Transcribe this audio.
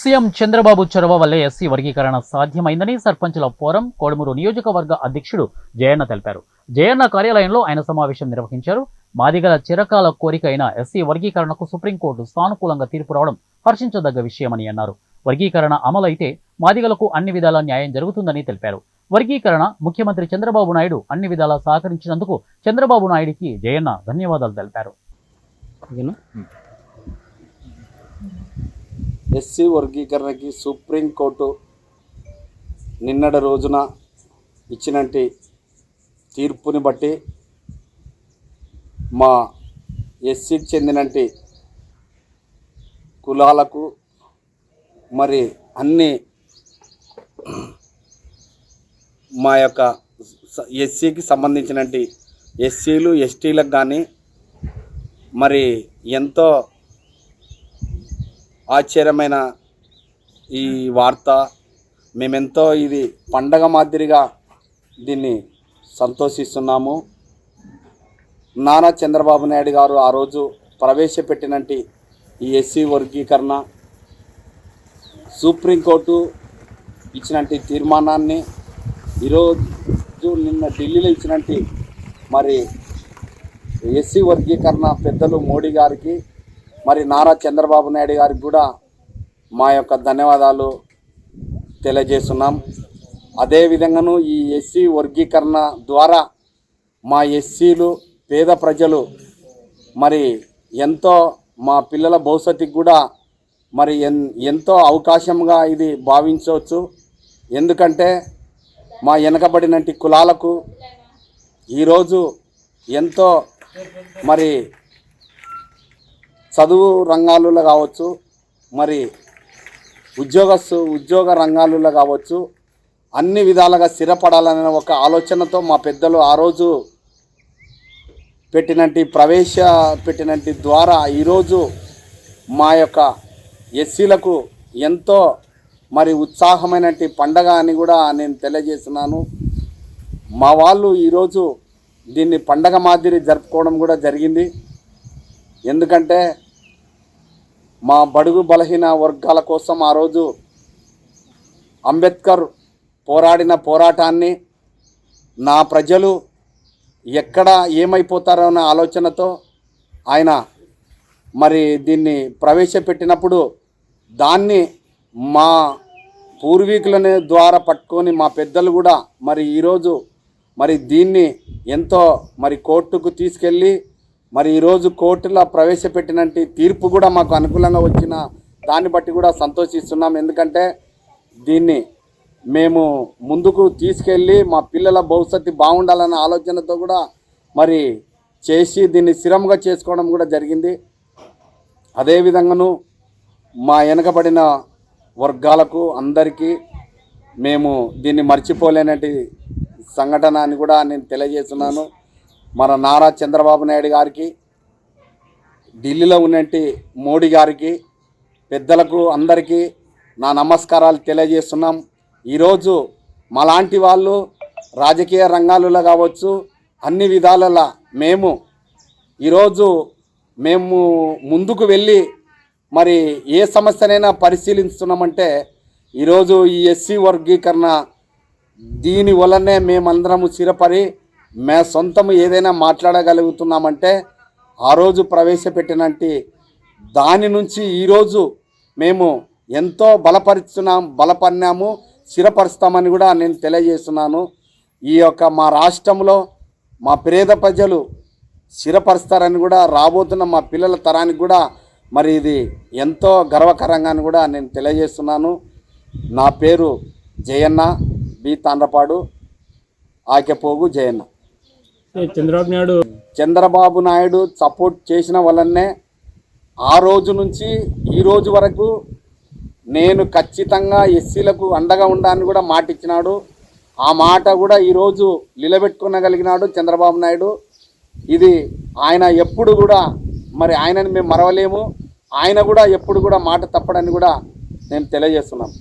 CM Chandrababu చొరవ వల్లే SC వర్గీకరణ సాధ్యమైందని సర్పంచ్ల ఫోరం కోడమూరు నియోజకవర్గ అధ్యక్షుడు జయన్న తెలిపారు. జయన్న కార్యాలయంలో ఆయన సమావేశం నిర్వహించారు. మాదిగల చిరకాల కోరిక అయిన ఎస్సీ వర్గీకరణకు సుప్రీంకోర్టు సానుకూలంగా తీర్పు రావడం హర్షించదగ్గ విషయమని అన్నారు. వర్గీకరణ అమలైతే మాదిగలకు అన్ని విధాల న్యాయం జరుగుతుందని తెలిపారు. వర్గీకరణ ముఖ్యమంత్రి చంద్రబాబు నాయుడు అన్ని విధాలా సహకరించినందుకు చంద్రబాబు నాయుడికి జయన్న ధన్యవాదాలు తెలిపారు. ఎస్సీ వర్గీకరణకి సుప్రీంకోర్టు నిన్నటి రోజున ఇచ్చినట్టి తీర్పుని బట్టి మా ఎస్సీకి చెందినటి కులాలకు మరి అన్ని మా యొక్క ఎస్సీకి సంబంధించినట్టి ఎస్సీలు ఎస్టీలకు కానీ మరి ఎంతో ఆశ్చర్యమైన ఈ వార్త. మేమెంతో ఇది పండగ మాదిరిగా దీన్ని సంతోషిస్తున్నాము. నానా చంద్రబాబు నాయుడు గారు ఆ రోజు ప్రవేశపెట్టినట్టి ఈ ఎస్సీ వర్గీకరణ సుప్రీంకోర్టు ఇచ్చినట్టి తీర్మానాన్ని ఈరోజు నిన్న ఢిల్లీలో ఇచ్చినట్టి మరి ఎస్సీ వర్గీకరణ పెద్దలు మోడీ గారికి మరి నారా చంద్రబాబు నాయుడు గారికి కూడా మా యొక్క ధన్యవాదాలు తెలియజేస్తున్నాం. అదేవిధంగాను ఈ ఎస్సీ వర్గీకరణ ద్వారా మా ఎస్సీలు పేద ప్రజలు మరి ఎంతో మా పిల్లల భవిష్యత్తుకి కూడా మరి ఎన్ ఎంతో అవకాశంగా ఇది భావించవచ్చు. ఎందుకంటే మా వెనకబడినటి కులాలకు ఈరోజు ఎంతో మరి చదువు రంగాలలో కావచ్చు మరి ఉద్యోగస్తు ఉద్యోగ రంగాలలో కావచ్చు అన్ని విధాలుగా స్థిరపడాలనే ఒక ఆలోచనతో మా పెద్దలు ఆ రోజు పెట్టినట్టు ప్రవేశ పెట్టినట్టు ద్వారా ఈరోజు మా యొక్క ఎస్సీలకు ఎంతో మరి ఉత్సాహమైనటి పండగ అని కూడా నేను తెలియజేస్తున్నాను. మా వాళ్ళు ఈరోజు దీన్ని పండగ మాదిరి జరుపుకోవడం కూడా జరిగింది. ఎందుకంటే మా బడుగు బలహీన వర్గాల కోసం ఆ రోజు అంబేద్కర్ పోరాడిన పోరాటాన్ని నా ప్రజలు ఎక్కడ ఏమైపోతారో అన్న ఆలోచనతో ఆయన మరి దీన్ని ప్రవేశపెట్టినప్పుడు దాన్ని మా పూర్వీకులని ద్వారా పట్టుకొని మా పెద్దలు కూడా మరి ఈరోజు మరి దీన్ని ఎంతో మరి కోర్టుకు తీసుకెళ్ళి మరి ఈరోజు కోర్టులో ప్రవేశపెట్టినట్టు తీర్పు కూడా మాకు అనుకూలంగా వచ్చిన దాన్ని బట్టి కూడా సంతోషిస్తున్నాం. ఎందుకంటే దీన్ని మేము ముందుకు తీసుకెళ్ళి మా పిల్లల భవిష్యత్తు బాగుండాలన్న ఆలోచనతో కూడా మరి చేసి దీన్ని స్థిరంగా చేసుకోవడం కూడా జరిగింది. అదేవిధంగాను మా వెనకబడిన వర్గాలకు అందరికీ మేము దీన్ని మర్చిపోలేనటి సంఘటన అని కూడా నేను తెలియజేస్తున్నాను. మన నారా చంద్రబాబు నాయుడు గారికి ఢిల్లీలో ఉన్నట్టు మోడీ గారికి పెద్దలకు అందరికీ నా నమస్కారాలు తెలియజేస్తున్నాం. ఈరోజు మాలాంటి వాళ్ళు రాజకీయ రంగాలలో కావచ్చు అన్ని విధాలలో మేము ఈరోజు మేము ముందుకు వెళ్ళి మరి ఏ సమస్యనైనా పరిశీలిస్తున్నామంటే ఈరోజు ఈ ఎస్సీ వర్గీకరణ దీని వలనే మేమందరము స్థిరపడి మే సొంతము ఏదైనా మాట్లాడగలుగుతున్నామంటే ఆ రోజు ప్రవేశపెట్టినట్టు దాని నుంచి ఈరోజు మేము ఎంతో బలపరుచున్నాం బలపరినాము స్థిరపరుస్తామని కూడా నేను తెలియజేస్తున్నాను. ఈ యొక్క మా రాష్ట్రంలో మా పేద ప్రజలు స్థిరపరుస్తారని కూడా రాబోతున్న మా పిల్లల తరానికి కూడా మరి ఇది ఎంతో గర్వకరంగా అని కూడా నేను తెలియజేస్తున్నాను. నా పేరు జయన్న బి తాండ్రపాడు ఆకెపోగు జయన్న. చంద్రబాబు నాయుడు చంద్రబాబు నాయుడు సపోర్ట్ చేసిన వల్లనే ఆ రోజు నుంచి ఈ రోజు వరకు నేను ఖచ్చితంగా ఎస్సీలకు అండగా ఉండాలని కూడా మాట ఇచ్చినాడు ఆ మాట కూడా ఈరోజు నిలబెట్టుకునగలిగినాడు చంద్రబాబు నాయుడు. ఇది ఆయన ఎప్పుడు కూడా మరి ఆయనని మేము మరవలేము. ఆయన కూడా ఎప్పుడు కూడా మాట తప్పడని కూడా నేను తెలియజేస్తున్నాను.